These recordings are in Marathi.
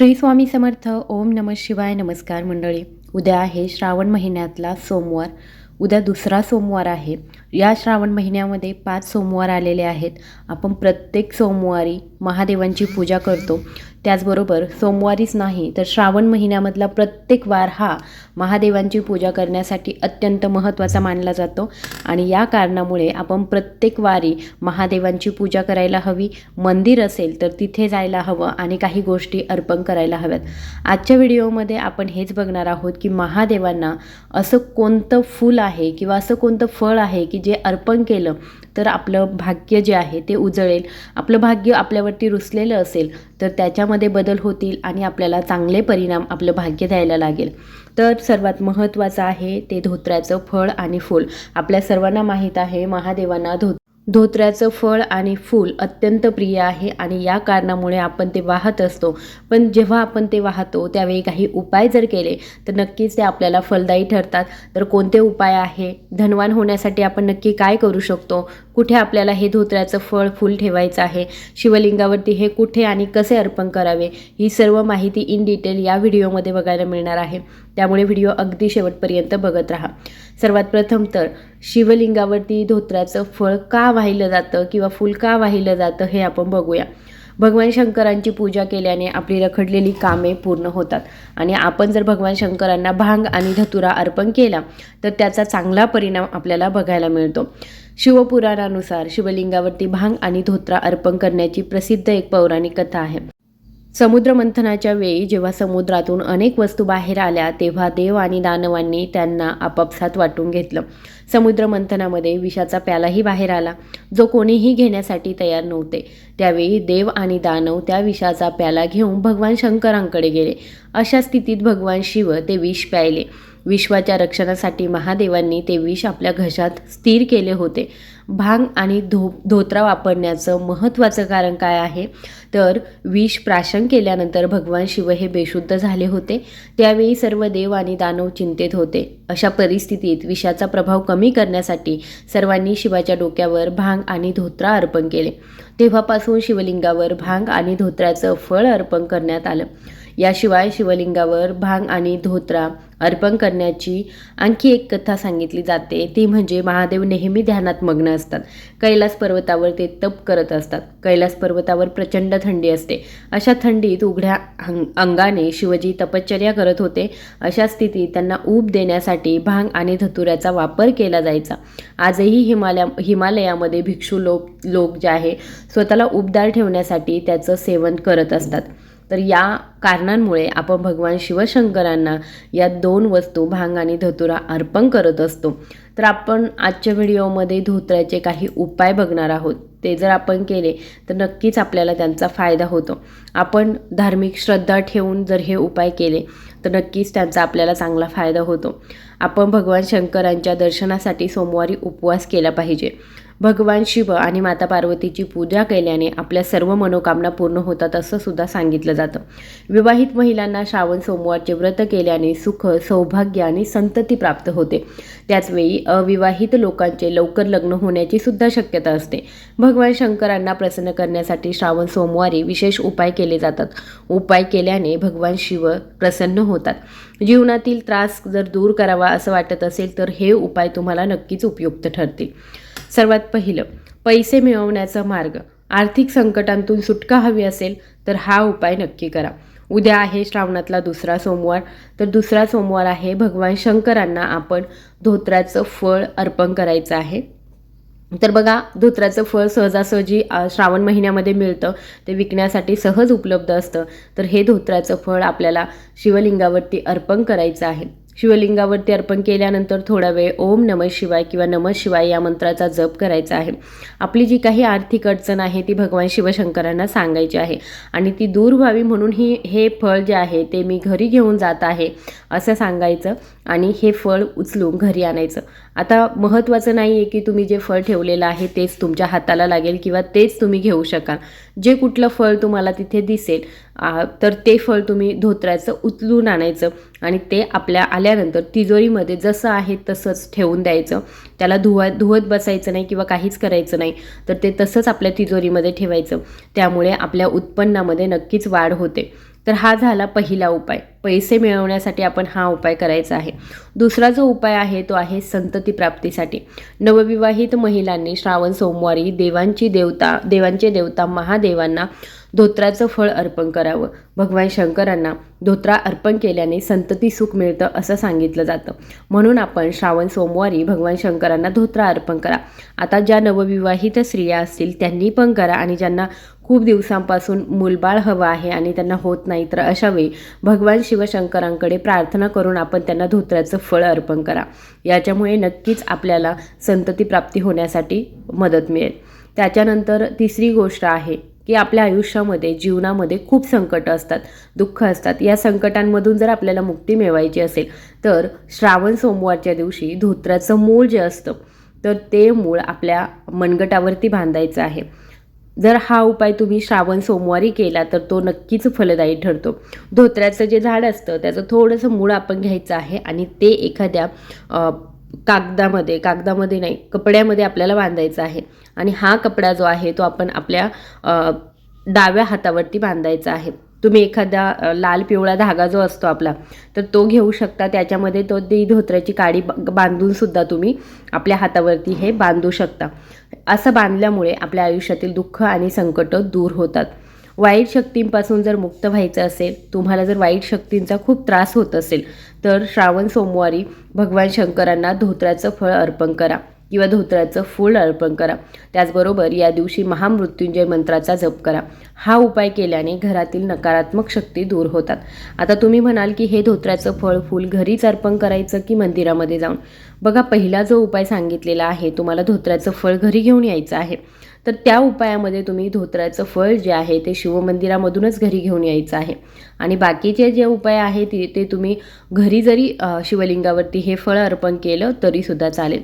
श्री स्वामी समर्थ ओम नम शिवाय नमस्कार मंडळी. उद्या आहे श्रावण महिन्यातला सोमवार. उद्या दुसरा सोमवार आहे. या श्रावण महिन्यामध्ये पाच सोमवार आलेले आहेत. आपण प्रत्येक सोमवारी महादेवांची पूजा करतो. त्याचबरोबर सोमवारीच नाही तर श्रावण महिन्यामधला प्रत्येक वार हा महादेवांची पूजा करण्यासाठी अत्यंत महत्त्वाचा मानला जातो. आणि या कारणामुळे आपण प्रत्येक वारी महादेवांची पूजा करायला हवी. मंदिर असेल तर तिथे जायला हवं आणि काही गोष्टी अर्पण करायला हव्यात. आजच्या व्हिडिओमध्ये आपण हेच बघणार आहोत की महादेवांना असं कोणतं फूल आहे किंवा असं कोणतं फळ आहे की जे अर्पण केलं तर आपलं भाग्य जे आहे ते उजळेल. आपलं भाग्य आपल्यावरती रुसलेलं असेल तर त्याच्यामध्ये बदल होतील आणि आपल्याला चांगले परिणाम आपलं भाग्य द्यायला लागेल. तर सर्वात महत्त्वाचं आहे ते धोत्र्याचं फळ आणि फूल. आपल्या सर्वांना माहीत आहे महादेवांना धो धोत्र्याचं फळ आणि फूल अत्यंत प्रिय आहे आणि या कारणामुळे आपण ते वाहत असतो. पण जेव्हा आपण ते वाहतो त्यावेळी काही उपाय जर केले तर नक्कीच ते आपल्याला फलदायी ठरतात. तर कोणते उपाय आहे? धनवान होण्यासाठी आपण नक्की काय करू शकतो? कुठे आपल्याला हे धोत्र्याचं फळ फूल ठेवायचं आहे? शिवलिंगावरती हे कुठे आणि कसे अर्पण करावे? ही सर्व माहिती इन डिटेल या व्हिडिओमध्ये बघायला मिळणार आहे. त्यामुळे व्हिडिओ अगदी शेवटपर्यंत बघत राहा. सर्वात प्रथम तर शिवलिंगावरती धोत्र्याचं फळ का वाहिलं जातं किंवा फूल का वाहिलं जातं हे आपण बघूया. भगवान शंकरांची पूजा केल्याने आपली रखडलेली कामे पूर्ण होतात. आणि आपण जर भगवान शंकरांना भांग आणि धतुरा अर्पण केला तर त्याचा चांगला परिणाम आपल्याला बघायला मिळतो. शिवपुराणानुसार शिवलिंगावरती भांग आणि धोत्रा अर्पण करण्याची प्रसिद्ध एक पौराणिक कथा आहे. समुद्र मंथनाच्या वेळी जेव्हा समुद्रातून अनेक वस्तू बाहेर आल्या तेव्हा देव आणि दानवांनी त्यांना आपापसात वाटून घेतलं. समुद्र मंथनामध्ये विषाचा प्यालाही बाहेर आला जो कोणीही घेण्यासाठी तयार नव्हते. त्यावेळी देव आणि दानव त्या विषाचा प्याला घेऊन भगवान शंकरांकडे गेले. अशा स्थितीत भगवान शिव ते विष प्यायले. विश्वाच्या रक्षणासाठी महादेवांनी ते विष आपल्या घशात स्थिर केले होते. भांग आणि धो धोत्रा वापरण्याचं महत्त्वाचं कारण काय आहे? तर विष प्राशन केल्यानंतर भगवान शिव हे बेशुद्ध झाले होते. त्यावेळी सर्व देव आणि दानव चिंतेत होते. अशा परिस्थितीत विषाचा प्रभाव कमी करण्यासाठी सर्वांनी शिवाच्या डोक्यावर भांग आणि धोत्रा अर्पण केले. तेव्हापासून शिवलिंगावर भांग आणि धोत्र्याचं फळ अर्पण करण्यात आलं. याशिवाय शिवलिंगावर भांग आणि धोत्रा अर्पण करण्याची आणखी एक कथा सांगितली जाते. ती म्हणजे महादेव नेहमी ध्यानात मग्न असतात. कैलास पर्वतावर ते तप करत असतात. कैलास पर्वतावर प्रचंड थंडी असते. अशा थंडीत उघड्या अंग अंगाने शिवजी तपश्चर्या करत होते. अशा स्थितीत त्यांना ऊब देण्यासाठी भांग आणि धतुऱ्याचा वापर केला जायचा. आजही हिमालया हिमालयामध्ये भिक्षू लोक लोक जे आहे स्वतःला उबदार ठेवण्यासाठी त्याचं सेवन करत असतात. तर या कारणांमुळे आपण भगवान शिवशंकरांना या दोन वस्तू भांग आणि धतुरा अर्पण करत असतो. तर आपण आजच्या व्हिडिओमध्ये धोत्र्याचे काही उपाय बघणार आहोत. ते जर आपण केले तर नक्कीच आपल्याला त्यांचा फायदा होतो. आपण धार्मिक श्रद्धा ठेवून जर हे उपाय केले तर नक्कीच त्यांचा आपल्याला चांगला फायदा होतो. आपण भगवान शंकरांच्या दर्शनासाठी सोमवारी उपवास केला पाहिजे. भगवान शिव आणि माता पार्वतीची पूजा केल्याने आपल्या सर्व मनोकामना पूर्ण होतात असं सुद्धा सांगितलं जातं. विवाहित महिलांना श्रावण सोमवारचे व्रत केल्याने सुख सौभाग्य आणि संतती प्राप्त होते. त्याचवेळी अविवाहित लोकांचे लवकर लग्न होण्याची सुद्धा शक्यता असते. भगवान शंकरांना प्रसन्न करण्यासाठी श्रावण सोमवारी विशेष उपाय केले जातात. उपाय केल्याने भगवान शिव प्रसन्न होतात. जीवनातील त्रास जर दूर करावा असं वाटत असेल तर हे उपाय तुम्हाला नक्कीच उपयुक्त ठरतील. सर्वात पहिलं पैसे मिळवण्याचा मार्ग. आर्थिक संकटांतून सुटका हवी असेल तर हा उपाय नक्की करा. उद्या आहे श्रावणातला दुसरा सोमवार. तर दुसरा सोमवार आहे भगवान शंकरांना आपण धोत्राचं फळ अर्पण करायचं आहे. तर बघा धोत्राचं फळ सहजासहजी श्रावण महिन्यामध्ये मिळतं. ते विकण्यासाठी सहज उपलब्ध असतं. तर हे धोत्राचं फळ आपल्याला शिवलिंगावरती अर्पण करायचं आहे. शिवलिंगावरती अर्पण केल्यानंतर थोडा वेळ ओम नम शिवाय किंवा नम शिवाय या मंत्राचा जप करायचा आहे. आपली जी काही आर्थिक अडचण आहे ती भगवान शिवशंकरांना सांगायची आहे. आणि ती दूर व्हावी म्हणून ही हे फळ जे आहे ते मी घरी घेऊन जात आहे असं सांगायचं आणि हे फळ उचलून घरी आणायचं. आता महत्त्वाचं नाही आहे की तुम्ही जे फळ ठेवलेलं आहे तेच तुमच्या हाताला लागेल किंवा तेच तुम्ही घेऊ शकाल. जे कुठलं फळ तुम्हाला तिथे दिसेल तर ते फळ तुम्ही धोत्र्याचं उचलून आणायचं आणि ते आपल्या आल्यानंतर तिजोरीमध्ये जसं आहे तसंच ठेवून द्यायचं. त्याला धुवा धुवत बसायचं नाही किंवा काहीच करायचं नाही तर ते तसंच आपल्या तिजोरीमध्ये ठेवायचं. त्यामुळे आपल्या उत्पन्नामध्ये नक्कीच वाढ होते. तर हा झाला पहिला उपाय. पैसे मिळवण्यासाठी आपण हा उपाय करायचा आहे. दुसरा जो उपाय आहे तो आहे संतती प्राप्तीसाठी. नवविवाहित महिलांनी श्रावण सोमवारी देवांची देवता देवांचे देवता महादेवांना धोत्राचं फळ अर्पण करावं. भगवान शंकरांना धोत्रा अर्पण केल्याने संतती सुख मिळतं असं सांगितलं जातं. म्हणून आपण श्रावण सोमवारी भगवान शंकरांना धोत्रा अर्पण करा. आता ज्या नवविवाहित स्त्रिया असतील त्यांनी पण करा आणि ज्यांना खूप दिवसांपासून मूलबाळ हवं आहे आणि त्यांना होत नाही तर अशावेळी भगवान शिवशंकरांकडे प्रार्थना करून आपण त्यांना धोत्राचं फळ अर्पण करा. याच्यामुळे नक्कीच आपल्याला संतती प्राप्ती होण्यासाठी मदत मिळेल. त्याच्यानंतर तिसरी गोष्ट आहे की आपल्या आयुष्यामध्ये जीवनामध्ये खूप संकट असतात दुःख असतात. या संकटांमधून जर आपल्याला मुक्ती मिळवायची असेल तर श्रावण सोमवारच्या दिवशी धोत्राचं मूळ जे असतं तर ते मूळ आपल्या मनगटावरती बांधायचं आहे. जर हा उपाय तुम्ही श्रावण सोमवारी केला तर तो नक्कीच फलदायी ठरतो. धोत्र्याचं जे झाड असतं त्याचं थोडंसं मूळ आपण घ्यायचं आहे आणि ते एखाद्या कागदामध्ये कागदामध्ये नाही कपड्यामध्ये आपल्याला बांधायचं आहे. आणि हा कपडा जो आहे तो आपण आपल्या डाव्या हातावरती बांधायचा आहे. तुम्ही एखादा लाल पिवळा धागा जो असतो आपला तर तो घेऊ शकता. त्याच्यामध्ये तो ती धोत्र्याची काडी बांधून सुद्धा तुम्ही आपल्या हातावरती हे बांधू शकता. असं बांधल्यामुळे आपल्या आयुष्यातील दुःख आणि संकट दूर होतात. वाईट शक्तींपासून जर मुक्त व्हायचं असेल तुम्हाला जर वाईट शक्तींचा खूप त्रास होत असेल तर श्रावण सोमवारी भगवान शंकरांना धोत्र्याचं फळ अर्पण करा. किंवा धोत्राचं फूल अर्पण करा. त्याचबरोबर या दिवशी महामृत्युंजय मंत्राचा जप करा. हा उपाय केल्याने घरातील नकारात्मक शक्ती दूर होतात. आता तुम्ही म्हणाल की हे धोत्र्याचं फळ फूल घरीच अर्पण करायचं की मंदिरामध्ये जाऊन? बघा पहिला जो उपाय सांगितलेला आहे तुम्हाला धोत्राचं फळ घरी घेऊन यायचं आहे. तर त्या उपायामध्ये तुम्ही धोत्राचं फळ जे आहे ते शिवमंदिरामधूनच घरी घेऊन यायचं आहे. आणि बाकीचे जे उपाय आहेत ते तुम्ही घरी जरी शिवलिंगावरती हे फळ अर्पण केलं तरीसुद्धा चालेल.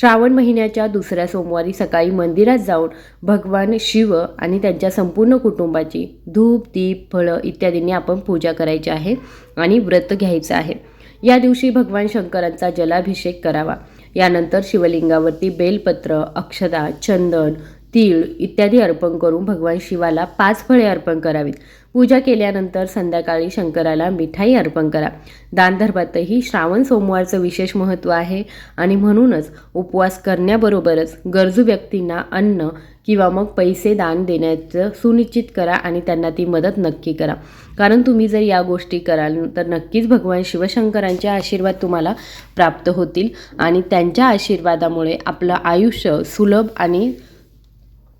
श्रावण महिन्याच्या दुसऱ्या सोमवारी सकाळी मंदिरात जाऊन भगवान शिव आणि त्यांच्या संपूर्ण कुटुंबाची धूप दीप फळं इत्यादींनी आपण पूजा करायची आहे आणि व्रत घ्यायचं आहे. या दिवशी भगवान शंकरांचा जलाभिषेक करावा. यानंतर शिवलिंगावरती बेलपत्र अक्षदा चंदन तीळ इत्यादी अर्पण करून भगवान शिवाला पाच फळे अर्पण करावीत. पूजा केल्यानंतर संध्याकाळी शंकराला मिठाई अर्पण करा. दानधर्मातही श्रावण सोमवारचं विशेष महत्त्व आहे आणि म्हणूनच उपवास करण्याबरोबरच गरजू व्यक्तींना अन्न किंवा मग पैसे दान देण्याचं सुनिश्चित करा आणि त्यांना ती मदत नक्की करा. कारण तुम्ही जर या गोष्टी कराल तर नक्कीच भगवान शिवशंकरांचे आशीर्वाद तुम्हाला प्राप्त होतील आणि त्यांच्या आशीर्वादामुळे आपलं आयुष्य सुलभ आणि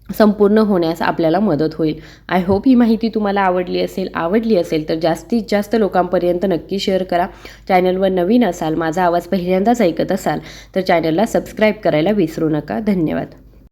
संपूर्ण होण्यास आपल्याला मदत होईल. आय होप ही माहिती तुम्हाला आवडली असेल आवडली असेल तर जास्तीत जास्त लोकांपर्यंत नक्की शेअर करा. चॅनलवर नवीन असाल माझा आवाज पहिल्यांदाच ऐकत असाल तर चॅनलला सबस्क्राईब करायला विसरू नका. धन्यवाद.